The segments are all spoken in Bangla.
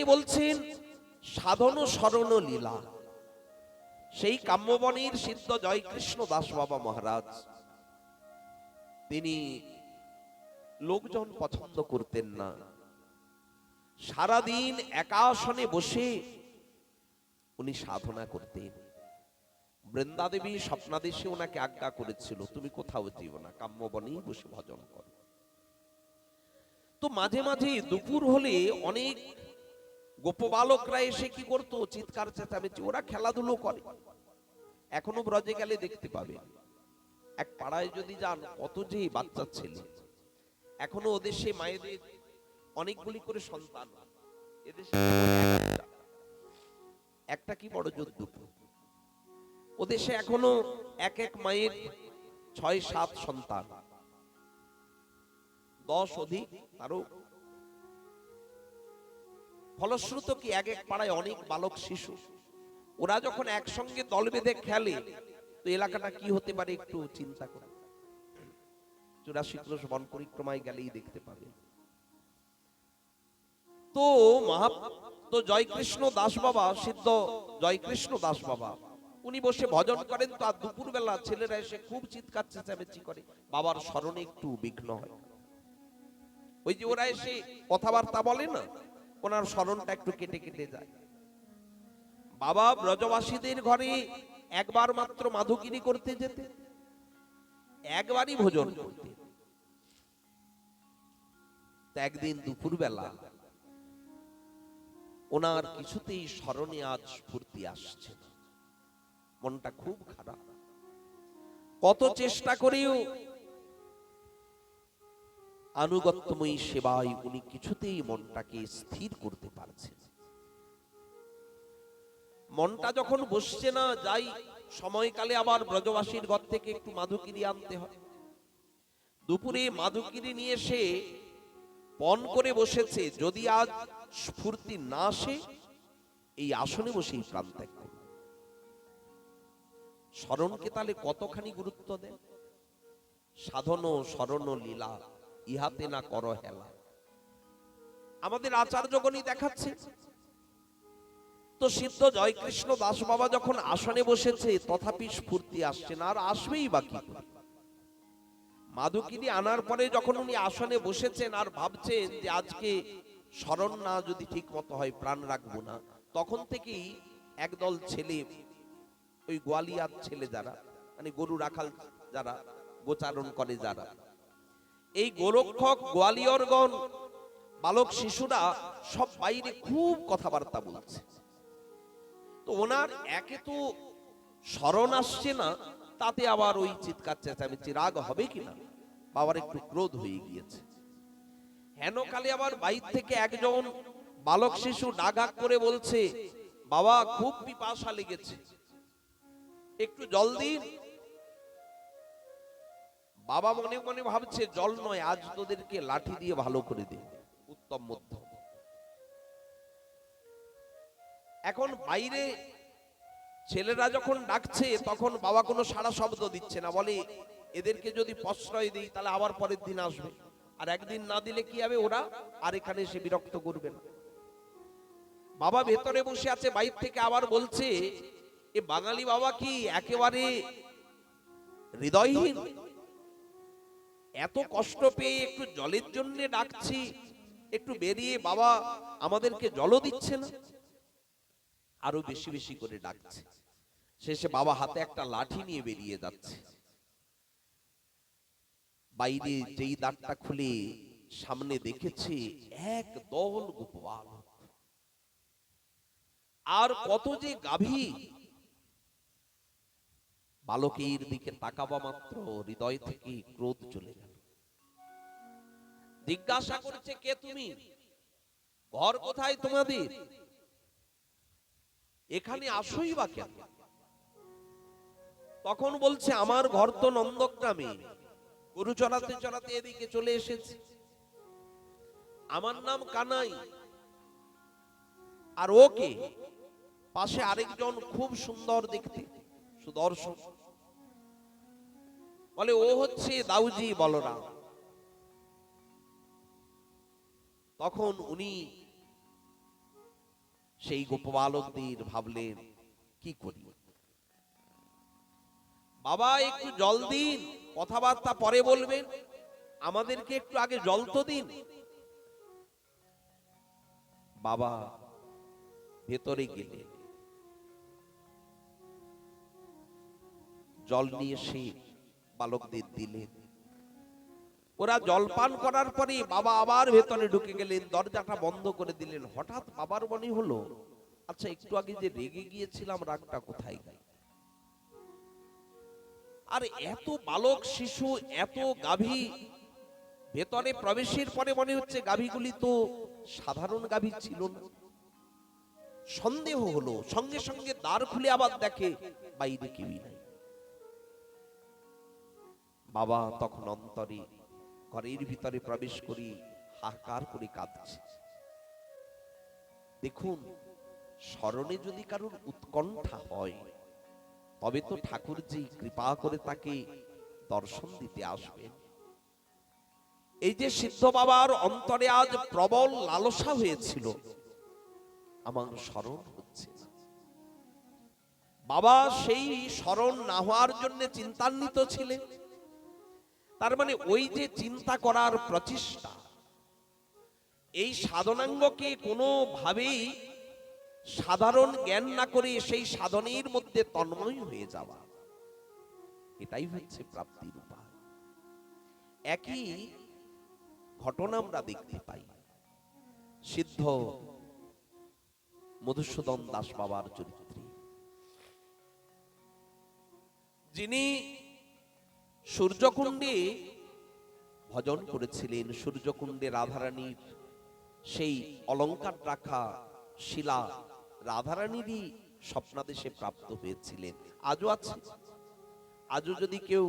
এখানে বলছেন, সাধন স্মরণ লীলা। সেই কাম্যবনের সিদ্ধ জয়কৃষ্ণ দাস বাবা মহারাজ। তিনি লোকজন পছন্দ করতেন না। সারাদিন একাসনে বসে উনি সাধনা করতেন। বৃন্দাদেবী স্বপ্নাদেশে ওনাকে আজ্ঞা করেছিল, তুমি কোথাও যেও না কাম্যবনেই বসে ভজন করো। তো মাঝে মাঝে দুপুর হলে অনেক গোপবালকরা এসে কি করতো? চিৎকার চেঁচামেচি। ওরা খেলাধুলো করে। এখনও ব্রজে গেলে দেখতে পাবে। এক পাড়ায় যদি যান, কত যে বাচ্চা ছেলে। এখনও ওদের সে মায়েদের অনেকগুলি করে সন্তান। একটা কি বড় জোর দুটো। ওদেশে এখনও এক এক মায়ের ছয় সাত সন্তান। দশ অধিক, তারও ফলশ্রুত কি এক এক পাড়ায় অনেক বালক শিশু? ওরা যখন একসঙ্গে দল বেঁধে খেলে, তো এলাকাটা কি হতে পারে একটু চিন্তা করে। চুরাশি ক্রোশ বন পরিক্রমায় গেলেই দেখতে পাবে। তো মহা, তো জয়কৃষ্ণ দাস বাবা, সিদ্ধ জয়কৃষ্ণ দাস বাবা, উনি বসে ভজন করেন, তো আর দুপুরবেলা ছেলেরা এসে খুব চিৎকার চেঁচামেচি করে, বাবার স্মরণে একটু বিঘ্ন হয়। ওই যে ওরা এসে কথাবার্তা বলে না? ওনার স্মরণটা একটু কেটে কেটে যায়। বাবা ব্রজবাসীদের ঘরে একবার মাত্র মাধুকিনী করতে যেতে একবারই ভোজন করতে একদিন দুপুরবেলা ওনার কিছুতেই স্মরণে আজ স্ফূর্তি আসছে মনটা খুব খারাপ। কত চেষ্টা করেও আনুগত্যময়ী সেবায় উনি কিছুতেই মনটাকে স্থির করতে পারছেন মনটা যখন বসছে না, যাই, সময়কালে আবার ব্রজবাসীর ঘর থেকে একটু মাধুকিরি আনতে হয়। দুপুরে মাধুকিরি নিয়ে এসে পণ করে বসেছে, যদি আজ স্ফূর্তি না আসে, এই আসনে বসেই প্রাণ ত্যাগ করবে। স্মরণকে তাহলে কতখানি গুরুত্ব দেন সাধন স্মরণ লীলা ইহাতে না কর হেলা। আমাদের আচার্যগণই দেখাচ্ছে। তো সিদ্ধ জয়কৃষ্ণ দাস বাবা যখন আসনে বসেছে, তথাপি স্ফূর্তি আসছে না, আর আসবেই বাকি মাধুকিরি আনার পরে যখন উনি আসনে বসেছেন আর ভাবছেন যে আজকে স্মরণ না যদি ঠিক মতো হয়, প্রাণ রাখব না, তখন থেকেই একদল ছেলে, ওই গোয়ালিয়ার ছেলে যারা মানে গরু রাখাল যারা, গোচারণ করে যারা এই গোরক্ষক গোয়ালিয়রগণ, বালক শিশুরা সব বাইরে খুব কথাবার্তা বলছে। তো ওনার একে তো স্মরণ আসছে না, তাতে আবার ওই চিৎকার চেঁচামেচি রাগ হবে কিনা? বাবার একটু ক্রোধ হয়ে গিয়েছে। হেনকালে আবার বাইর থেকে একজন বালক শিশু ডাগাক করে বলছে, বাবা, খুব পিপাসা লেগেছে। একটু জল দিন বাবা মনে মনে ভাবছে, জল নয়, আজ তোদেরকে লাঠি দিয়ে ভালো করে দে। উত্তম মধ্য। এখন বাইরে ছেলেরা যখন ডাকছে, তখন বাবা কোনো সারা শব্দ দিচ্ছে না, বলে, এদেরকে যদি প্রশ্রয় দিই, তাহলে আবার পরের দিন আসবে। আর একদিন না দিলে কি হবে ওরা? আর এখানে এসে বিরক্ত করবে না। বাবা ভেতরে বসে আছে, বাইর থেকে আবার বলছে, এ বাঙালি বাবা কি একেবারে হৃদয়হীন? এত কষ্ট পেয়ে একটু জলের জন্য ডাকছি একটু বেরিয়ে বাবা আমাদেরকে জলও দিচ্ছে না। আরও বেশি বেশি করে ডাকছে। শেষে বাবা হাতে একটা লাঠি নিয়ে বেরিয়ে যাচ্ছে। বাইরে যেই দ্বারটা খুলে সামনে দেখেছে এক দল গোপাল। আর কত যে গাভী। বালকের দিকে তাকাবা মাত্র হৃদয় থেকে ক্রোধ চলে গেল। জিজ্ঞাসা করছে, কে তুমি? ঘর কোথায় তোমাদের? এখানে আসোই বা কেন? তখন বলছে, আমার ঘর তো নন্দগ্রামে গরু চড়াতে চড়াতে এদিকে চলে এসেছে। আমার নাম কানাই। আর ওকে পাশে আরেকজন খুব সুন্দর দেখতে, সুদর্শন। বলে, ও হচ্ছে দাউজি বলরাম। তখন উনি সেই গোপবালকদের ভাবলেন, কি করি? বাবা, একটু জল দিন, কথাবার্তা পরে বলবেন। আমাদেরকে একটু আগে জল তো দিন। বাবা ভেতরে গেলেন। জল নিয়ে সে বালকদের দিলেন। ওরা জলপান করার পরে বাবা আবার ভেতরে ঢুকে গেলেন, দরজাটা বন্ধ করে দিলেন। হঠাৎ বাবার মনে হলো আচ্ছা একটু আগে যে রেগে গিয়েছিলাম, রাগটা কোথায় গেল? আর, এত বালক শিশু, এত গাভী। ভেতরে প্রবেশের পরে মনে হচ্ছে গাভীগুলি তো সাধারণ গাভী ছিল না। সন্দেহ হলো, সঙ্গে সঙ্গে দ্বার খুলে আবার দেখে বাইরে কেউই নাই। বাবা তখন অন্তরে ঘরের ভিতরে প্রবেশ করি, হাহাকার করে কাঁদছে। দেখুন, স্মরণে যদি কারোর উৎকণ্ঠা হয়, তবে তো ঠাকুরজি কৃপা করে তাকে দর্শন দিতে আসবেন। এই যে সিদ্ধ বাবার অন্তরে আজ প্রবল লালসা হয়েছিল, আমার স্মরণ হচ্ছে বাবা সেই স্মরণ না হওয়ার জন্য চিন্তান্বিত ছিলেন। তার মানে ওই যে চিন্তা করার প্রচেষ্টা, এই সাধনাঙ্গকে কোনোভাবেই সাধারণ জ্ঞান না করে সেই সাধনের মধ্যে তন্ময় হয়ে যাওয়া, এটাই হচ্ছে প্রাপ্তির উপায়। একই ঘটনা আমরা দেখতে পাই, সিদ্ধ মধুসূদন দাস বাবার চরিত্রে। যিনি সূর্যকুণ্ডে ভজন করেছিলেন, সূর্যকুণ্ডে রাধারানীর সেই অলঙ্কার রাখা শিলা রাধারানীরই স্বপ্নাদেশে প্রাপ্ত হয়েছিলেন। আজও আছে। আজও যদি কেউ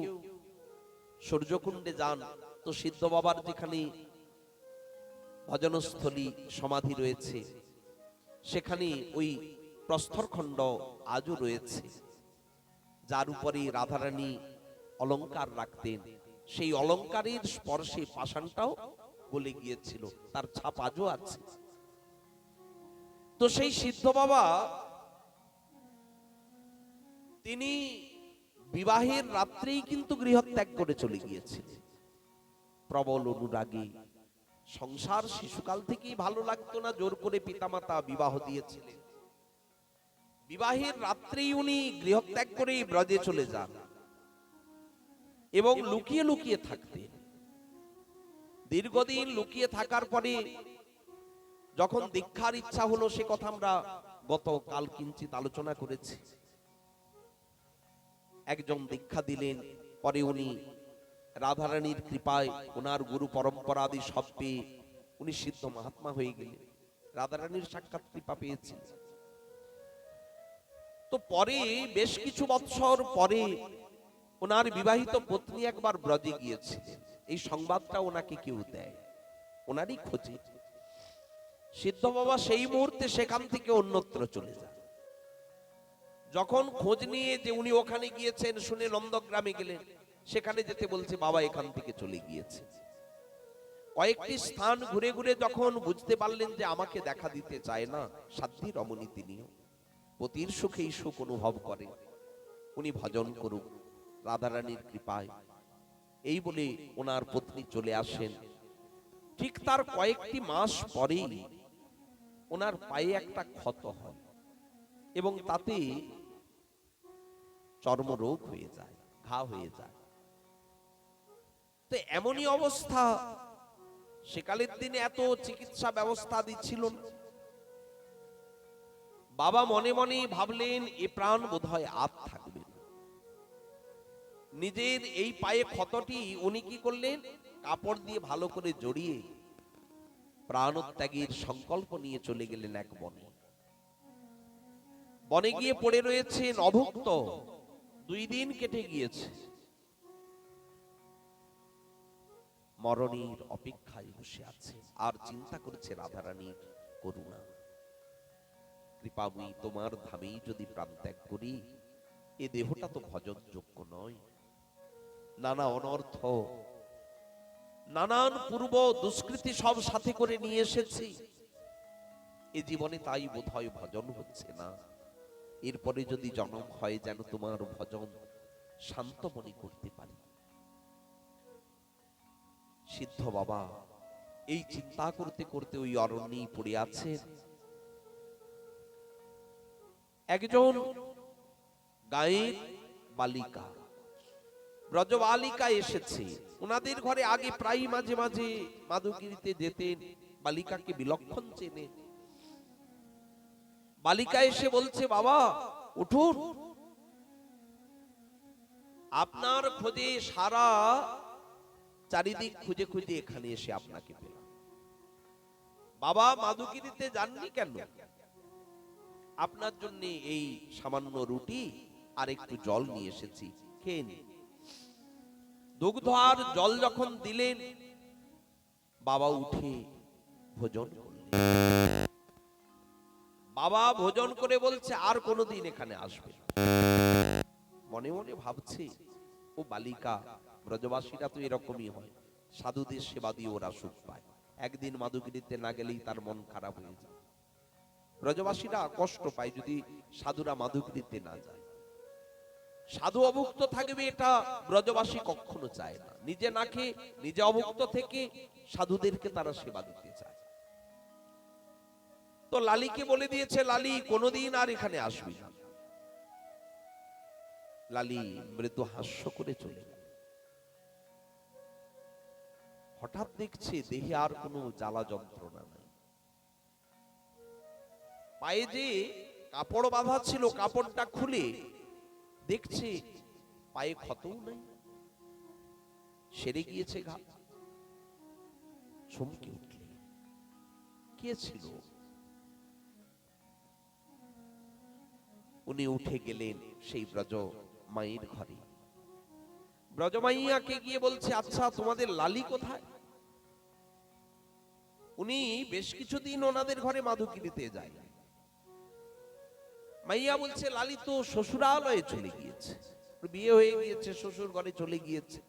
সূর্যকুণ্ডে যান, তো সিদ্ধ বাবার যেখানে ভজনস্থলী সমাধি রয়েছে, সেখানে ওই প্রস্তরখণ্ড আজও রয়েছে। যার উপরে রাধারানী অলংকার রাখতেন। সেই অলংকারের স্পর্শে পাষাণটাও গলে গিয়েছিল, তার ছাপ আজও আছে। তো সেই সিদ্ধ বাবা, তিনি বিবাহের রাত্রেই কিন্তু গৃহত্যাগ করে চলে গিয়েছিলেন প্রবল অনুরাগী। সংসার শিশুকাল থেকেই ভালো লাগতো না, জোর করে পিতামাতা বিবাহ দিয়েছিলেন। বিবাহের রাত্রেই উনি গৃহত্যাগ করে ব্রজে চলে যান। এবং লুকিয়ে লুকিয়ে থাকতেন দীর্ঘদিন লুকিয়ে থাকার পরে যখন দীক্ষার ইচ্ছা হলো সে কথা আমরা গত কাল কিঞ্চিত আলোচনা করেছি। একজন দীক্ষা দিলেন পরে উনি রাধারানীর কৃপায় ওনার গুরু পরম্পরা আদি সব পেয়ে উনি সিদ্ধ মহাত্মা হয়ে গেলেন। রাধারানীর সাক্ষাৎ কৃপা পেয়েছিলেন তো পরে বেশ কিছু বৎসর পরে ওনার বিবাহিত পত্নী একবার ব্রজে গিয়েছে। এই সংবাদটা ওনাকে কেউ দেয়। ওনারই খোঁজে। সিদ্ধ বাবা সেই মুহূর্তে সেখান থেকে অন্যত্র চলে যান যখন খোঁজ নিয়ে যে উনি ওখানে গিয়েছেন, শুনে নন্দগ্রামে গেলেন। সেখানে যেতে বলছে, বাবা এখান থেকে চলে গিয়েছে। কয়েকটি স্থান ঘুরে ঘুরে যখন বুঝতে পারলেন যে আমাকে দেখা দিতে চায় না সাধ্যি রমণী তিনিও। পতির সুখেই সুখ অনুভব করে। উনি ভজন করুক। রাধারানীর কৃপায়। এই বলে ওনার পত্নী চলে আসেন। ঠিক তার কয়েকটি মাস পরেই ওনার পায়ে একটা ক্ষত হয় এবং তাতে চর্মরোগ হয়ে যায়, ঘা হয়ে যায়। তো এমনই অবস্থা। সেকালের দিনে এত চিকিৎসা ব্যবস্থা দিচ্ছিল বাবা মনে মনে ভাবলেন, এ প্রাণ বোধ হয় থাকবে না নিজের এই পায়ে ক্ষতটি উনি কি করলেন? কাপড় দিয়ে ভালো করে জড়িয়ে প্রাণত্যাগের সংকল্প নিয়ে চলে গেলেন এক বনে। বনে গিয়ে পড়ে রয়েছেন অভুক্ত। দুই দিন কেটে গিয়েছে। মরণের অপেক্ষায় বসে আছে। আর চিন্তা করছে রাধারানীর করুণা কৃপাময়ী তোমার ধামেই যদি প্রাণ ত্যাগ করি, এ দেহটা তো ভজন যোগ্য নয়। নানা অনর্থ, নানান পূর্ব দুষ্কৃতি সব সাথে করে নিয়ে এসেছি। এ জীবনে তাই বোধ ভজন হচ্ছে না। এরপরে যদি জন্ম হয় যেন তোমার ভজন শান্ত মনে করতে পারি। সিদ্ধ বাবা, এই চিন্তা করতে করতে ওই অরণ্যেই পড়ে আছেন। একজন গায়ের বালিকা। ব্রজ বালিকা এসেছে। ওনাদের ঘরে আগে প্রায় মাঝে মাঝে মাধুগিরিতে যেতেন, বালিকাকে বিলক্ষণ চেনে বালিকা এসে বলছে, বাবা, উঠুন। আপনার খোঁজে সারা চারিদিক খুঁজে খুঁজে এখানে এসে আপনাকে পেলাম। বাবা মাধুগিরিতে যাননি কেন? আপনার জন্য এই সামান্য রুটি আর একটু জল নিয়ে এসেছি। খেয়ে নিন। দুগ্ধ আর জল যখন দিলেন, বাবা উঠে ভোজন করলেন। বাবা ভোজন করে বলছে, আর কোনোদিন এখানে আসবে মনে মনে ভাবছে, ও বালিকা, ব্রজবাসীরা তো এরকমই হয়। সাধুদের সেবা দিয়ে ওরা সুখ পায়। একদিন মাধুগিরিতে না গেলেই তার মন খারাপ হয়ে যায়। ব্রজবাসীরা কষ্ট পায় যদি সাধুরা মাধুগিরিতে না যায়। সাধু অভুক্ত থাকবে এটা ব্রজবাসী কখনো চায় না। নিজে না খেয়ে নিজে অভুক্ত থেকে সাধুদেরকে তারা সেবা দিতে চায়। তো লালিকে বলে দিয়েছে, লালি, কোনোদিন আর এখানে আসবি না। লালি মৃদু হাস্য করে চলে গেল। হঠাৎ দেখছে দেহে আর কোনো জ্বালা যন্ত্রণা নাই। পায়ে যে কাপড় বাঁধা ছিল, কাপড়টা খুলে দেখছে পায়ে ক্ষতও নাই, সেরে গিয়েছে ঘা। চমকে উঠলে, কে ছিল? উনি উঠে গেলেন সেই ব্রজ মায়ের ঘরে। ব্রজমাইয়াকে গিয়ে বলছে আচ্ছা তোমাদের লালি কোথায়? উনি বেশ কিছুদিন ওনাদের ঘরে মাধুকিরিতে যায়। মাইয়া বলছে লালি তো শ্বশুরালয়ে চলে গিয়েছে। বিয়ে হয়ে গিয়েছে, শ্বশুর ঘরে চলে গিয়েছে।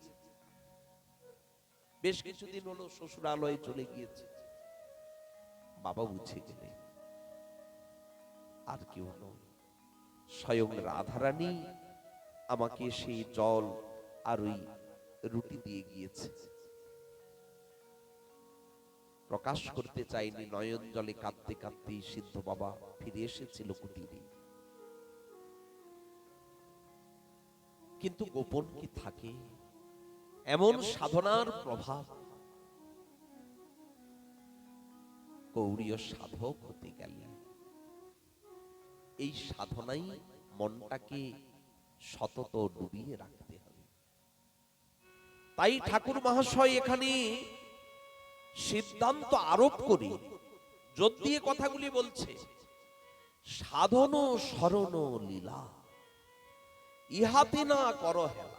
বেশ কিছুদিন হলো শ্বশুরালয়ে চলে গিয়েছে। বাবা বুঝে গেলেন আর কেউ নয়। স্বয়ং রাধারানী আমাকে সেই জল আর ওই রুটি দিয়ে গিয়েছে। প্রকাশ করতে চাইনি নয়ন জলে কাঁদতে কাঁদতে সিদ্ধ বাবা ফিরে এসেছিল কুটিরে। কিন্তু গোপন কি থাকে? এমন সাধনার প্রভাব। গৌরীয় সাধক হতে গেলে এই সাধনাই মনটাকে সতত ডুবিয়ে রাখতে হবে। তাই ঠাকুর মহাশয় এখানে সিদ্ধান্ত আরোপ করে দিয়ে কথাগুলি বলছে সাধন স্মরণ লীলা। ইহাতে না কর হেলা।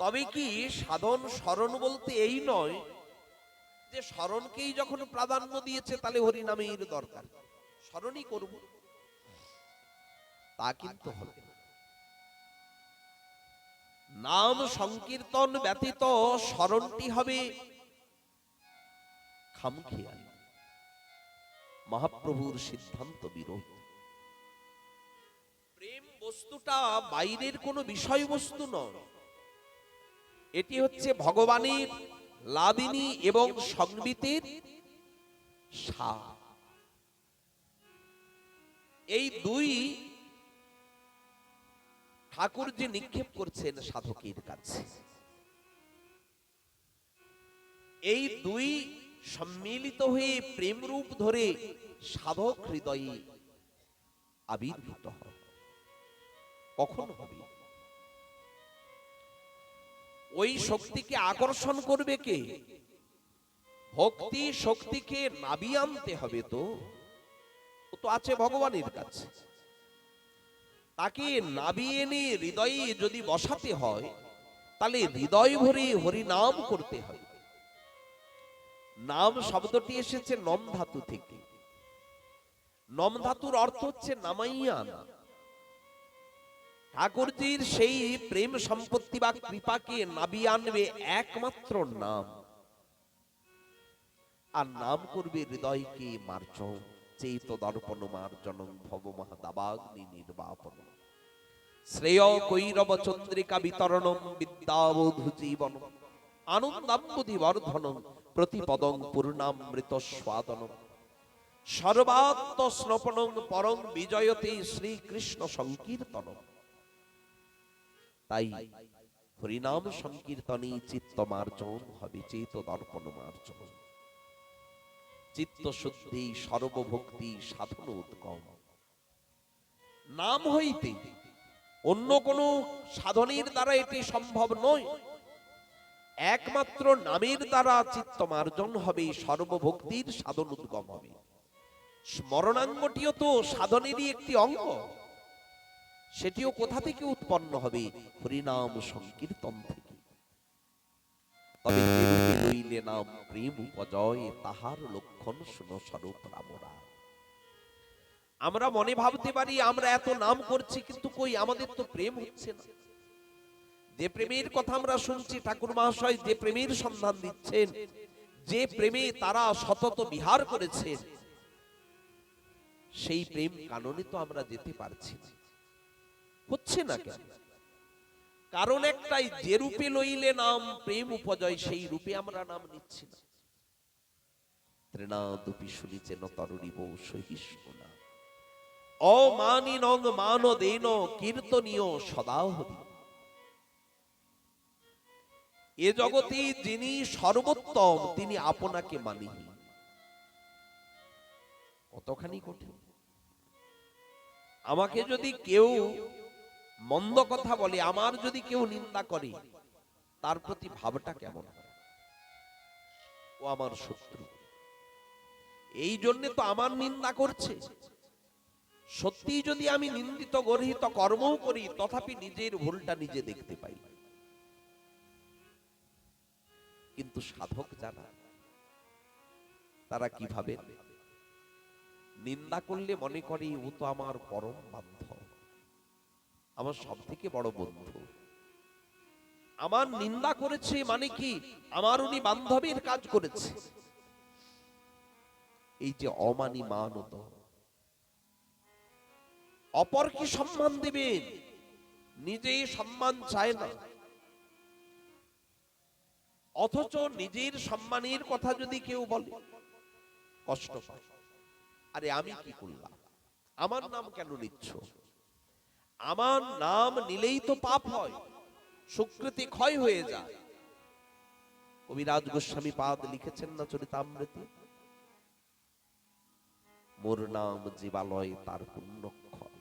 তবে কি সাধন স্মরণ বলতে এই নয় যে স্মরণকেই যখন প্রাধান্য দিয়েছে তাহলে হরিনামের দরকার। স্মরণই করব। তা কিন্তু হবে নাম সংকীর্তন ব্যতীত স্মরণটি হবে খামখেয়ালি। মহাপ্রভুর সিদ্ধান্ত বিরোধ। বস্তুটা বাইরের কোনো বিষয়বস্তু নয়। এটি হচ্ছে ভগবানের লাদিনী এবং সংগীতের সার। এই দুই ঠাকুর যে নিক্ষেপ করছেন সাধকের কাছে, এই দুই সম্মিলিত হয়ে প্রেম রূপ ধরে সাধক হৃদয়ে আবির্ভূত হয়। কখন হবে ওই শক্তিকে আকর্ষণ করবে কে? ভক্তি শক্তিকে নাবি আনতে হবে তো? ও তো আছে ভগবানের কাছে। তাকে নাবিয়ে এনে হৃদয়ে যদি বসাতে হয়, তাহলে হৃদয় ভরে হরিনাম করতে হয় নাম শব্দটি এসেছে নম ধাতু থেকে। নম ধাতুর অর্থ হচ্ছে নামাইয়া আনা। ঠাকুরজির সেই প্রেম সম্পত্তি বা কৃপাকে নাবিয়ে আনবে একমাত্র নাম। আর নাম করবে হৃদয়কে মার্জন চেত দর্পণ মার্জনং ভব মহাদাবাগ্নি নির্বাপন। শ্রেয় কৈরব চন্দ্রিকা বিতরণম বিদ্যাবোধ জীবন আনন্দাম্বুধি বর্ধনম প্রতিপদং পূর্ণামৃত স্বাদনম। সর্বাত্ম স্নপনং পরং বিজয়তে শ্রীকৃষ্ণ সংকীর্তন তাই হরিনাম সংকীর্তনে চিত্ত মার্জন হবে চেত দর্পণ মার্জন চিত্ত শুদ্ধি সর্বভক্তি, সাধন উৎকম নাম হইতে অন্য কোন সাধনের দ্বারা এটি সম্ভব নয়। একমাত্র নামের দ্বারা চিত্ত মার্জন হবে, সর্বভক্তির সাধন উদ্গম হবে। স্মরণাঙ্গটিও তো সাধনেরই একটি অঙ্গ। সেটিও কোথা থেকে উৎপন্ন হবে? হরিনাম সংকীর্তন থেকে। তবে যেরূপে নাম প্রেম উপজয়, তাহার লক্ষণ শুন স্বরূপ রামরা। আমরা মনে ভাবতে পারি, আমরা এত নাম করছি, কিন্তু কই, আমাদের তো প্রেম হচ্ছে না। যে প্রেমের কথা আমরা শুনছি, ঠাকুর মহাশয় যে প্রেমের সন্ধান দিচ্ছেন, যে প্রেমে তারা সতত বিহার করেছেন, সেই প্রেম কাননে তো আমরা যেতে পারছি না। হচ্ছে না কেন? কারণ একটাই, যে রূপে লইলে নাম প্রেম উপজয়, সেই রূপে আমরা নাম নিচ্ছি না। তৃণাদুপি শুনিছেন তরুণীব সহিষ্ণু না। অমানি নং মান দেন কীর্তনীয় সদা হরি। এ জগতে যিনি সর্বোত্তম, তিনি আপনাকে মানি কতখানি কঠিন। আমাকে যদি কেউ মন্দ কথা বলে, আমার যদি কেউ নিন্দা করে, তার প্রতি ভাবটা কেমন? ও আমার শত্রু। এই জন্য তো আমার নিন্দা করছে। সত্যি যদি আমি নিন্দিত, গর্হিত কর্মও করি, তথাপি নিজের ভুলটা নিজে দেখতে পাই। কিন্তু সাধক যারা, তারা কীভাবে নিন্দা করলে মনে করে, ও তো আমার পরম বান্ধব। আমার সব থেকে বড় বন্ধু। আমার নিন্দা করেছে মানে কি? আমার উনি বান্ধবীর কাজ করেছে। এই যে অমানি মানত। অপরকে সম্মান দিবেন, নিজেই সম্মান চায় না। অথচ নিজের সম্মানের কথা যদি কেউ বলে, কষ্ট আরে আমি কি করলাম? আমার নাম কেন নিচ্ছ? আমার নাম নিলেই তো পাপ হয়, সুকৃতি ক্ষয় হয়ে যায়। কবিরাজ গোস্বামী পাদ লিখেছেন না চরিতামৃতে? মোর নাম জীবালয় তার পুণ্যক্ষর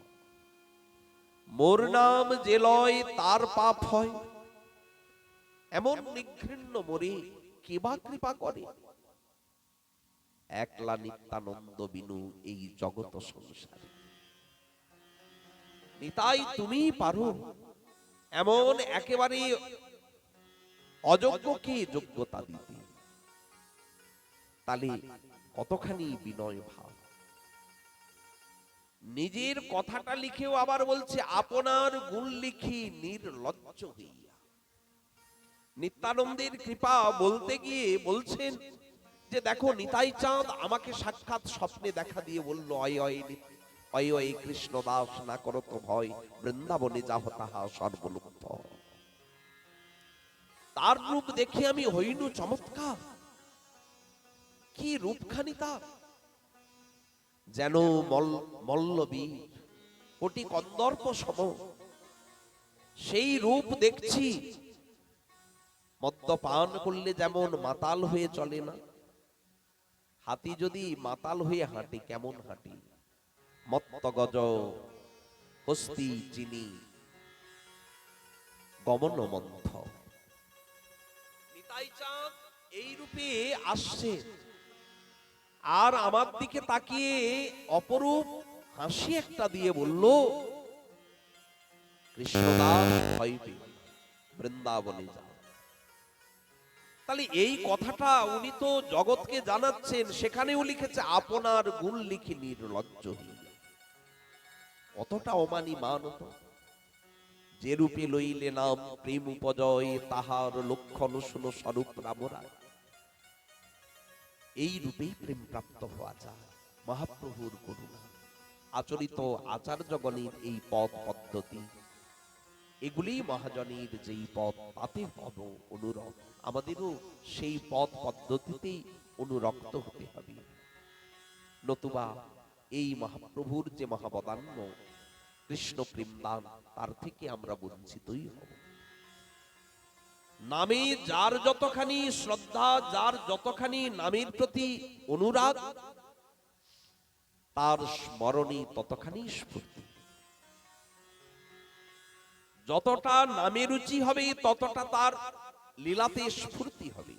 মোর নাম যে লয়, তার পাপ হয়। এমন নিঘৃণ্য মরে কে বা কৃপা করে? একলা নিত্যানন্দ বিনু এই জগত সংসারে। নিতাই তুমি পারো। এমন একেবারে অযোগ্যকে যোগ্যতা দিতে? তাহলে কতখানি বিনয় ভাব? নিজের কথাটা লিখেও আবার বলছে, আপনার গুণ লিখি নির্লজ্জ হইয়া। নিত্যানন্দের কৃপা বলতে গিয়ে বলছেন যে, দেখো, নিতাই চাঁদ আমাকে সাক্ষাৎ স্বপ্নে দেখা দিয়ে বলল অয় অয় নি- অয় অয় কৃষ্ণ দাস না করত ভয়, বৃন্দাবনে যাহ তাহা সর্বলুপ্ত। তার রূপ দেখে আমি হইনু চমৎকার। কি রূপখানি তার যেন মল- মল্লবী কোটি কন্দর্প সম। সেই রূপ দেখছি। মদ্যপান করলে যেমন মাতাল হয়ে চলে না। হাতি যদি মাতাল হয়ে হাঁটে, কেমন হাঁটি? মত্ত গজ হস্তি চিনি গমন মন্থ নিতাই চাঁদ এই রূপে আসছে। আর আমার দিকে তাকিয়ে অপরূপ হাসি একটা দিয়ে বলল কৃষ্ণদাস বৃন্দাবনে তাহলে এই কথাটা উনি তো জগৎকে জানাচ্ছেন, সেখানেও লিখেছে, আপনার গুণ লিখি নির্লজ্জ কতটা অমানি মানত? যে রূপে লইলে নাম প্রেম উপজয়, তাহার লক্ষণ শুনো স্বরূপ রামরা এই রূপেই প্রেম প্রাপ্ত হওয়া যায়, মহাপ্রভুর করুণা। আচরিত আচার্যগণের এই পথ পদ্ধতি। এগুলি মহাজনের যেই পথ তাতে হব অনুরক্ত। আমাদেরও সেই পথ পদ্ধতিতেই অনুরক্ত হতে হবে। নতুবা এই মহাপ্রভুর যে মহাবদান্য কৃষ্ণ প্রেমদান, তার থেকে আমরা বঞ্চিতই হব। নামে যার যতখানি শ্রদ্ধা, যার যতখানি নামের প্রতি অনুরাগ, তার স্মরণে ততখানি স্ফূর্তি। যতটা নামে রুচি হবে, ততটা তার লীলাতে স্ফূর্তি হবে।